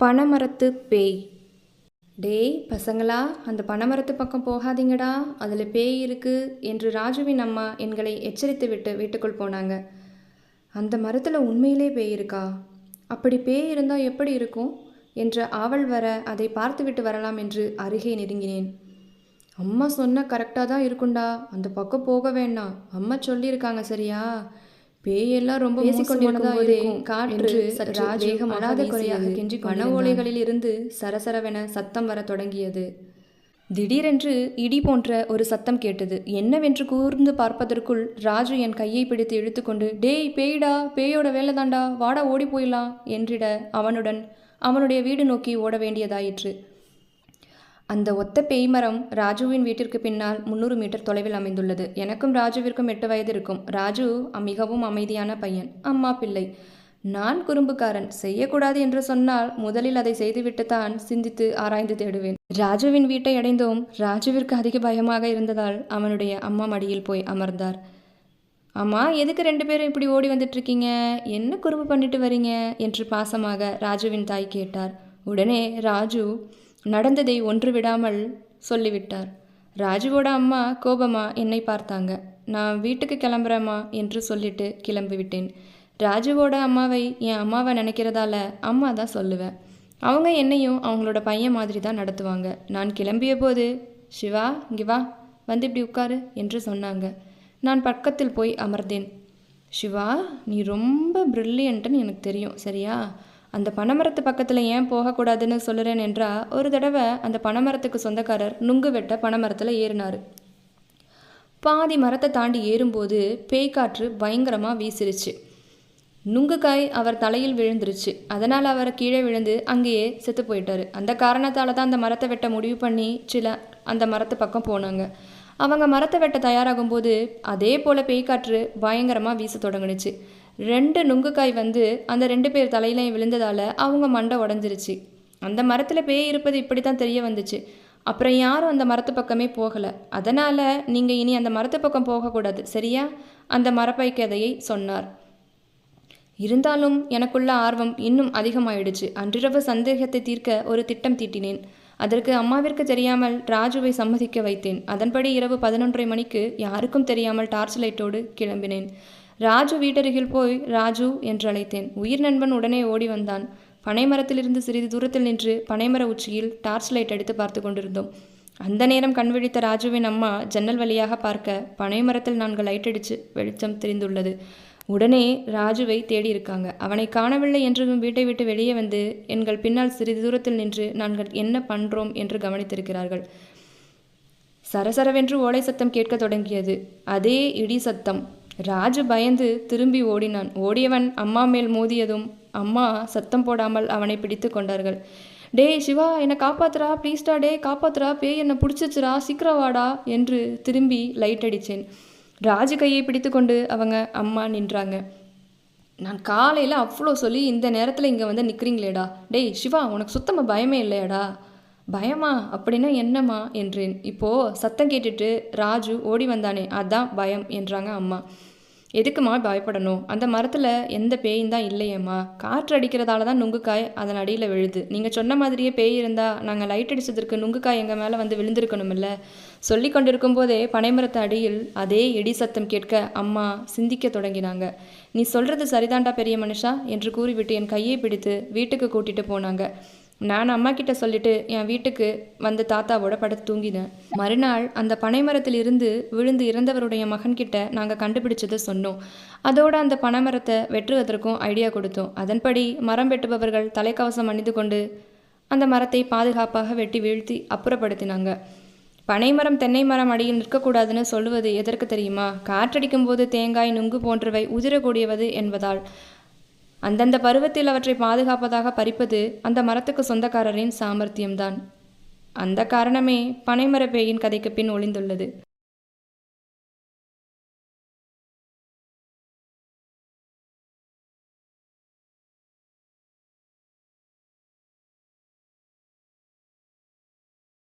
பனைமரத்து பேய். டேய் பசங்களா அந்த பனைமரத்து பக்கம் போகாதீங்கடா. அதில் பேய் இருக்குது என்று ராஜுவின் அம்மா எங்களை எச்சரித்து விட்டு வீட்டுக்குள் போனாங்க. அந்த மரத்தில் உண்மையிலே பேய் இருக்கா? அப்படி பேய் இருந்தால் எப்படி இருக்கும்? என்ற ஆவல் வர அதை பார்த்துவிட்டு வரலாம் என்று அருகே நெருங்கினேன். அம்மா சொன்ன கரெக்டாக தான் இருக்கும்டா அந்த பக்கம் போக வேண்டாம். அம்மா சொல்லியிருக்காங்க சரியா? பேயெல்லாம் ரொம்ப பேசிக்கொண்டிருக்கும் போதே காற்று சற்று வேகமாக குறையாக கெஞ்சி மன ஓலைகளில் இருந்து சரசரவென சத்தம் வர தொடங்கியது. திடீரென்று இடி போன்ற ஒரு சத்தம் கேட்டது. என்னவென்று கூர்ந்து பார்ப்பதற்குள் ராஜு என் கையை பிடித்து இழுத்துக்கொண்டு டேய் பேய்டா பேயோட வேலைதாண்டா வாடா ஓடி போயிடலாம் என்றிட அவனுடன் அவனுடைய வீடு நோக்கி ஓட வேண்டியதாயிற்று. அந்த ஒத்த பேய்மரம் ராஜுவின் வீட்டிற்கு பின்னால் முந்நூறு மீட்டர் தொலைவில் அமைந்துள்ளது. எனக்கும் ராஜுவிற்கும் எட்டு வயது இருக்கும். ராஜு மிகவும் அமைதியான பையன். அம்மா பிள்ளை. நான் குறும்புக்காரன். செய்யக்கூடாது என்று சொன்னால் முதலில் அதை செய்துவிட்டு தான் சிந்தித்து ஆராய்ந்து தேடுவேன். ராஜுவின் வீட்டை அடைந்தோம். ராஜுவிற்கு அதிக பயமாக இருந்ததால் அவனுடைய அம்மா மடியில் போய் அமர்ந்தார். அம்மா எதுக்கு ரெண்டு பேரும் இப்படி ஓடி வந்துட்டுருக்கீங்க? என்ன குறும்பு பண்ணிட்டு வரீங்க? என்று பாசமாக ராஜுவின் தாய் கேட்டார். உடனே ராஜு நடந்ததை ஒன்று விடாமல் சொல்லிவிட்டார். ராஜுவோட அம்மா கோபமா என்னை பார்த்தாங்க. நான் வீட்டுக்கு கிளம்புறேம்மா என்று சொல்லிட்டு கிளம்பிவிட்டேன். ராஜுவோட அம்மாவை என் அம்மாவை நினைக்கிறதால அம்மா தான் சொல்லுவேன் அவங்க என்னையும் அவங்களோட பையன் மாதிரி தான் நடத்துவாங்க. நான் கிளம்பிய போது சிவா இங்கே வா வந்து இப்படி உட்காரு என்று சொன்னாங்க. நான் பக்கத்தில் போய் அமர்ந்தேன். சிவா நீ ரொம்ப ப்ரில்லியன்ட்டுன்னு எனக்கு தெரியும். சரியா? அந்த பனைமரத்து பக்கத்தில் ஏன் போகக்கூடாதுன்னு சொல்லுறேன் என்றால் ஒரு தடவை அந்த பனைமரத்துக்கு சொந்தக்காரர் நுங்கு வெட்ட பனைமரத்தில் ஏறினார். பாதி மரத்தை தாண்டி ஏறும்போது பேய்க்காற்று பயங்கரமாக வீசிருச்சு. நுங்குக்காய் அவர் தலையில் விழுந்துருச்சு. அதனால் அவர் கீழே விழுந்து அங்கேயே செத்து போயிட்டாரு. அந்த காரணத்தால் தான் அந்த மரத்தை வெட்ட முடிவு பண்ணி சில அந்த மரத்து பக்கம் போனாங்க. அவங்க மரத்தை வெட்ட தயாராகும்போது அதே போல் பேய்க்காற்று பயங்கரமாக வீச தொடங்குனுச்சு. ரெண்டு நுங்குக்காய் வந்து அந்த ரெண்டு பேர் தலையிலையும் விழுந்ததால் அவங்க மண்டை உடஞ்சிருச்சு. அந்த மரத்தில் பேய் இருப்பது இப்படி தான் தெரிய வந்துச்சு. அப்புறம் யாரும் அந்த மரத்து பக்கமே போகலை. அதனால் நீங்கள் இனி அந்த மரத்து பக்கம் போகக்கூடாது சரியா? அந்த மரப்பை கதையை சொன்னார். இருந்தாலும் எனக்குள்ள ஆர்வம் இன்னும் அதிகமாயிடுச்சு. அன்றிரவு சந்தேகத்தை தீர்க்க ஒரு திட்டம் தீட்டினேன். அதற்கு அம்மாவிற்கு தெரியாமல் ராஜுவை சம்மதிக்க வைத்தேன். அதன்படி இரவு பதினொன்றரை மணிக்கு யாருக்கும் தெரியாமல் டார்ச் லைட்டோடு கிளம்பினேன். ராஜு வீட்டருகில் போய் ராஜு என்று அழைத்தேன் உயிர் நண்பன் உடனே ஓடி வந்தான். பனைமரத்திலிருந்து சிறிது தூரத்தில் நின்று பனைமர உச்சியில் டார்ச் லைட் அடித்து பார்த்து கொண்டிருந்தோம். அந்த நேரம் கண் விழித்த ராஜுவின் அம்மா ஜன்னல் வழியாக பார்க்க பனைமரத்தில் நான்கு லைட் அடித்து வெளிச்சம் தெரிந்துள்ளது. உடனே ராஜுவை தேடி இருக்காங்க. அவனை காணவில்லை என்றதும் வீட்டை விட்டு வெளியே வந்து எங்கள் பின்னால் சிறிது தூரத்தில் நின்று நாங்கள் என்ன பண்றோம் என்று கவனித்திருக்கிறார்கள். சரசரவென்று ஓலை சத்தம் கேட்க தொடங்கியது. அதே இடி சத்தம். ராஜு பயந்து திரும்பி ஓடினான். ஓடியவன் அம்மா மேல் மோதியதும் அம்மா சத்தம் போடாமல் அவனை பிடித்து கொண்டார்கள். டேய் சிவா என்னை காப்பாத்துறா ப்ளீஸ்டா டே காப்பாத்துறா பேய் என்னை பிடிச்சிச்சுரா சீக்கிரம் வாடா என்று திரும்பி லைட் அடித்தேன் ராஜு கையை பிடித்து கொண்டு அவங்க அம்மா நின்றாங்க. நான் காலையில் அவ்வளோ சொல்லி இந்த நேரத்தில் இங்கே வந்து நிற்கிறீங்களேடா டேய் சிவா உனக்கு சுத்தமாக பயமே இல்லையாடா பயமா? அப்படின்னா என்னம்மா? என்றேன். இப்போது சத்தம் கேட்டுட்டு ராஜு ஓடி வந்தானே அதான் பயம் என்றாங்க அம்மா. எதுக்குமா பயப்படணும்? அந்த மரத்தில் எந்த பேயும் தான் இல்லையேம்மா. காற்று அடிக்கிறதால தான் நுங்குக்காய் அதன் அடியில் விழுது. நீங்கள் சொன்ன மாதிரியே பேய் இருந்தால் நாங்கள் லைட் அடித்ததற்கு நுங்குக்காய் எங்கள் மேலே வந்து விழுந்திருக்கணுமில்ல சொல்லி கொண்டிருக்கும் போதே பனைமரத்து அடியில் அதே இடி சத்தம் கேட்க அம்மா சிந்திக்க தொடங்கினாங்க. நீ சொல்கிறது சரிதாண்டா பெரிய மனுஷா? என்று கூறிவிட்டு என் கையை பிடித்து வீட்டுக்கு கூட்டிகிட்டு போனாங்க. நான் அம்மா கிட்ட சொல்லிட்டு என் வீட்டுக்கு வந்த தாத்தாவோட படுத்து தூங்கினேன். மறுநாள் அந்த பனைமரத்தில் இருந்து விழுந்து இறந்தவருடைய மகன்கிட்ட நாங்கள் கண்டுபிடிச்சதை சொன்னோம். அதோட அந்த பனைமரத்தை வெட்டுவதற்கும் ஐடியா கொடுத்தோம். அதன்படி மரம் வெட்டுபவர்கள் தலைக்கவசம் அணிந்து கொண்டு அந்த மரத்தை பாதுகாப்பாக வெட்டி வீழ்த்தி அப்புறப்படுத்தினாங்க. பனைமரம் தென்னை மரம் அடியில் நிற்கக்கூடாதுன்னு சொல்லுவது எதற்கு தெரியுமா? காற்றடிக்கும் போது தேங்காய் நுங்கு போன்றவை உதிரக்கூடியவது என்பதால் அந்தந்த பருவத்தில் அவற்றை பாதுகாப்பதாக பறிப்பது அந்த மரத்துக்கு சொந்தக்காரரின் சாமர்த்தியம்தான். அந்த காரணமே பனைமரப்பேயின் கதைக்கு பின் ஒளிந்துள்ளது.